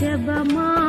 जब माँ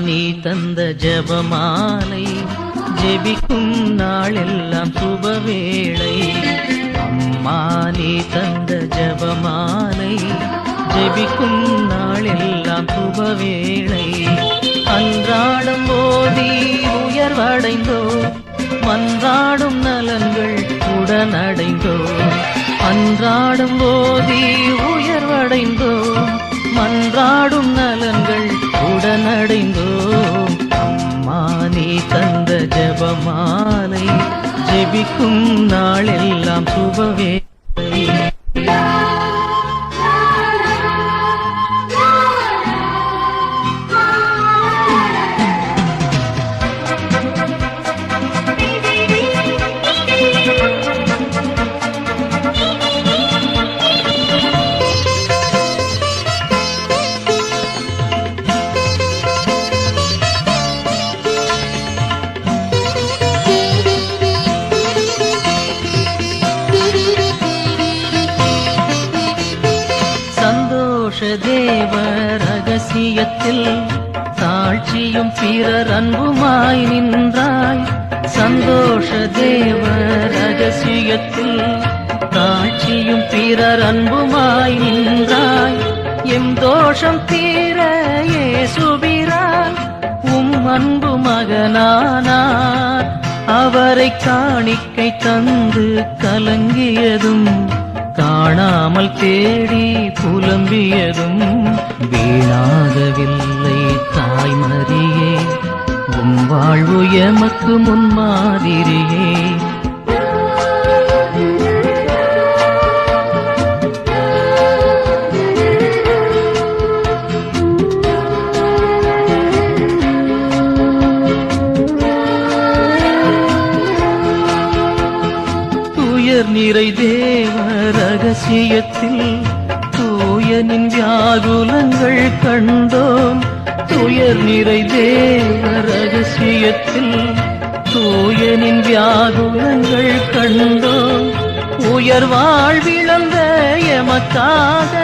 நீ தந்த ஜபமாலை ஜெபிக்கும் நாளெல்லாம் சுபவேளை. அம்மா நீ தந்த ஜபமாலை ஜெபிக்கும் நாளெல்லாம் சுபவேளை. அன்றாடம் போதி உயர்வடைந்தோ மன்றாடும் நலன்கள் உடனடைந்தோ. அன்றாடும் போதி உயர்வடைந்தோ மன்றாடும் நலன்கள் உடனடைந்தோம். அம்மா நீ தந்த ஜபமாலை ஜெபிக்கும் நாளெல்லாம் சுபவே எமக்கு முன்மாதிரியே. துயர் நிறை தேவ ரகசியத்தில் தூயனின் வியாகுலங்கள் கண்டோம். துயர் நிறை தேவ ரகசியத்தில் தூயனின் வியாகுலங்கள் கண்டோ உயர் வாழ்விழந்த எமக்காக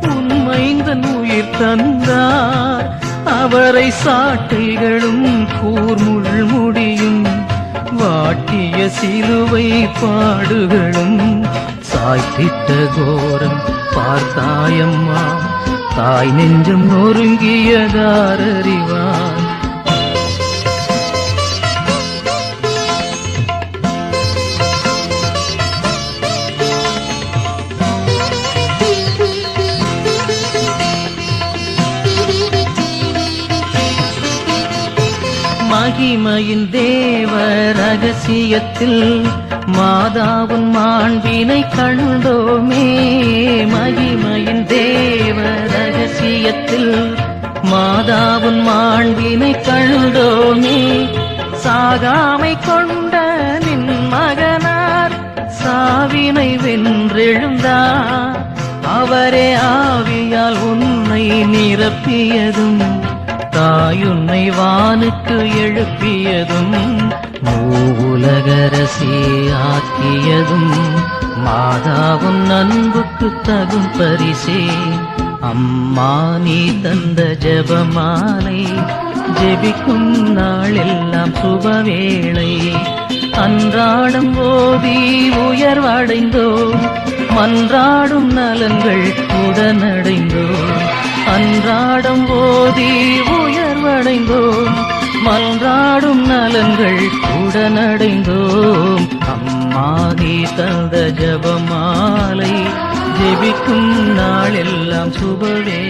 உண்மைந்தன் உயிர் தந்தார். அவரை சாட்டைகளும் கூர்முள் முடியும். வாட்டிய சிலுவை பாடுகளும் சாய்த்திட்ட கோரம் பார்த்தாயம்மா. தாய் நெஞ்சம் நொறுங்கியதார் அறிவார். மகிமையின் தேவ ரகசியத்தில் மாதாவும் மாண்பினை கண்டோமே. மகிமையின் தேவ ரகசியத்தில் மாதாவும் மாண்பினை கண்டோமே. சாகாமை கொண்ட நின் மகனார் சாவினை வென்றெழுந்தார் அவரே ஆவியால் உன்னை நிரப்பியதும் தாயுன்னை வானுக்கு எழுப்பியதும். மூலகரசி ஆக்கியதும் மாதாவும் அன்புக்கு தகும் பரிசே. அம்மா நீ தந்த ஜபமாலை ஜெபிக்கும் நாளெல்லாம் சுபவேளை. அன்றாடம் ஓதி உயர்வடைந்தோம் மன்றாடும் நலன்கள் உடனடைந்தோம் அன்றாடம் ஓதி உயர்வடைந்தோம் மன்றாடும் நலன்கள் உடனடைந்தோம். அம்மா நீ தந்த ஜபமாலை ஜெபிக்கும் நாளெல்லாம் சுபவே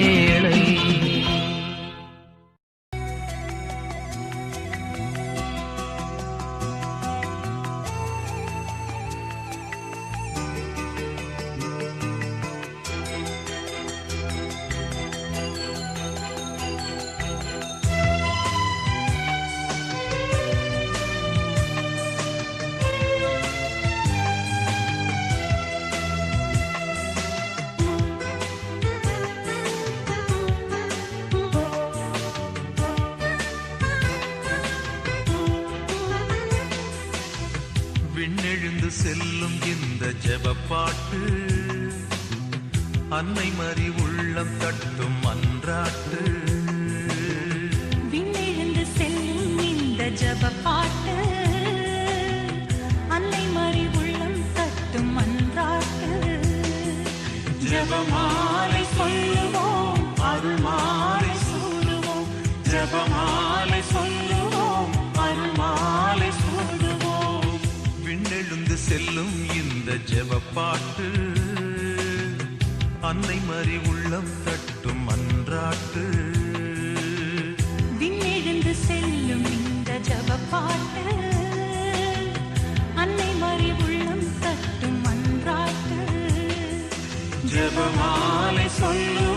ஜெபமாலை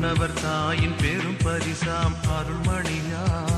மன்னவர் தாயின் பெரும் பரிசாம் அருள்மணியாம்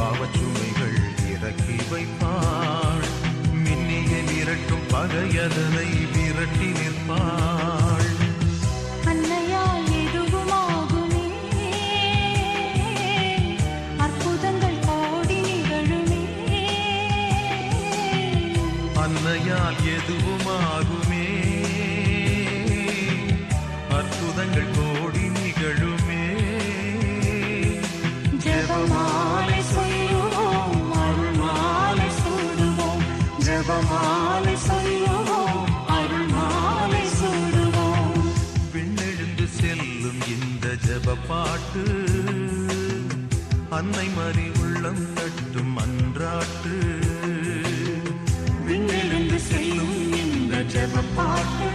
பாவச்சுமைகள் இறக்கி வைப்பாள். மின்னிய நிரட்டும் பகையதனை விரட்டி நிற்பாள். அன்னையால் எதுவுமாகுமே. அற்புதங்கள் ஜெபமாலை சொல்லுவோம் அருள்மாலை சூடுவோம் விண்ணெழுந்து செல்லும் இந்த ஜெப பாட்டு அன்னை மறி உள்ளம் தட்டும் அன்றாட்டு. விண்ணிலிருந்து செல்லும் இந்த ஜெப பாட்டு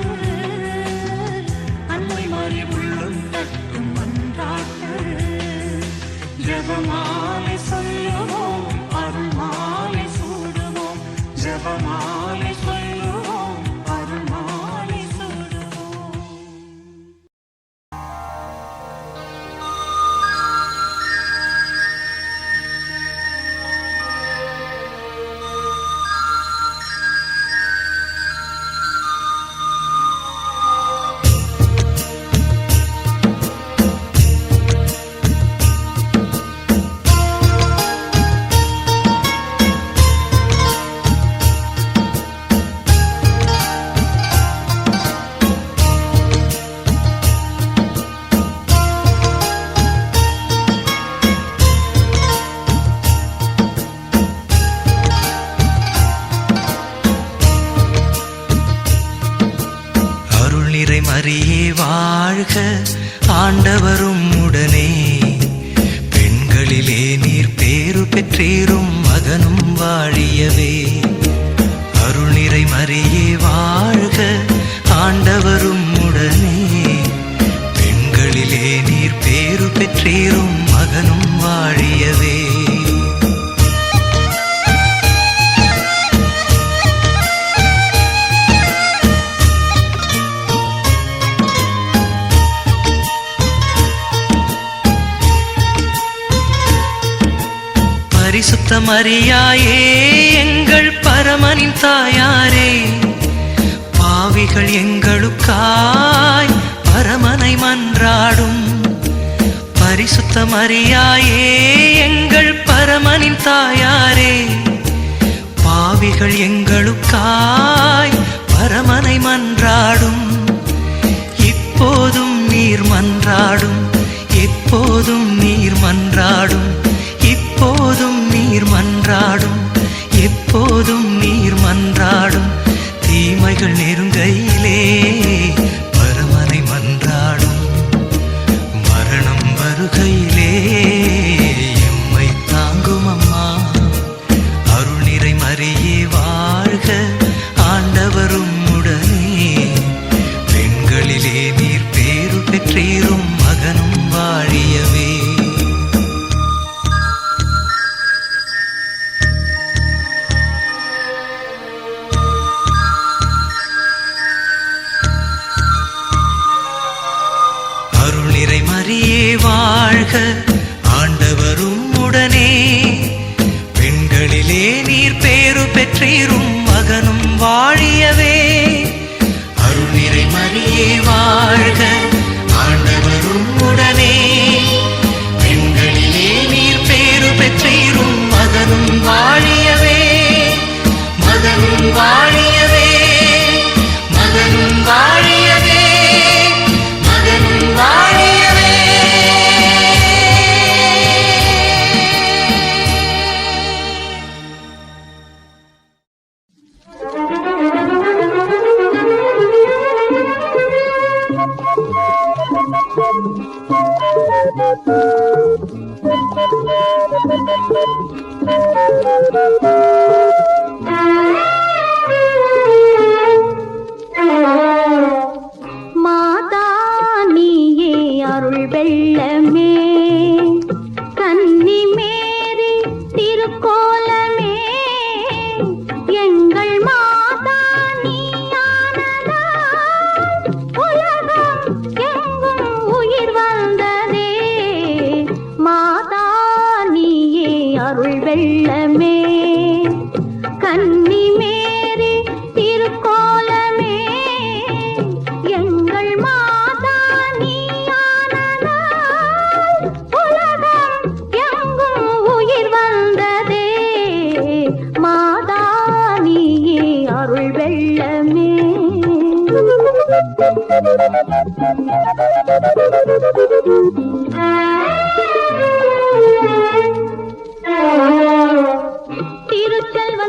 அருள் வாழ்க. ஆண்டவரும் உடனே. பெண்களிலே நீர் பேரு பெற்றீரும் மகனும் வாழியவே. அருள் நிறை மறியே வாழ்க. ஆண்டவரும் உடனே. பெண்களிலே நீர் பேரு பெற்றீரும் மகனும் வாழியவே. மரியாயே எங்கள் பரமனின் தாயாரே. பாவிகள் எங்களுக்காய் பரமனை மன்றாடும். பரிசுத்த மரியாயே எங்கள் பரமனின் தாயாரே. பாவிகள் எங்களுக்காய் பரமனை மன்றாடும். இப்போதும் நீர் மன்றாடும் எப்போதும் நீர் மன்றாடும். நீர் மன்றாடும் எப்போதும் நீர் மன்றாடும் தீமைகள் நெருங்கையிலே. நிறை மறியே வாழ்க. ஆண்டவரும் உடனே பெண்களிலே நீர் பேரு பெற்றீரும் மகனும் வாழியவே. அருள் நிறை மறியே வாழ்க.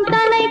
தலை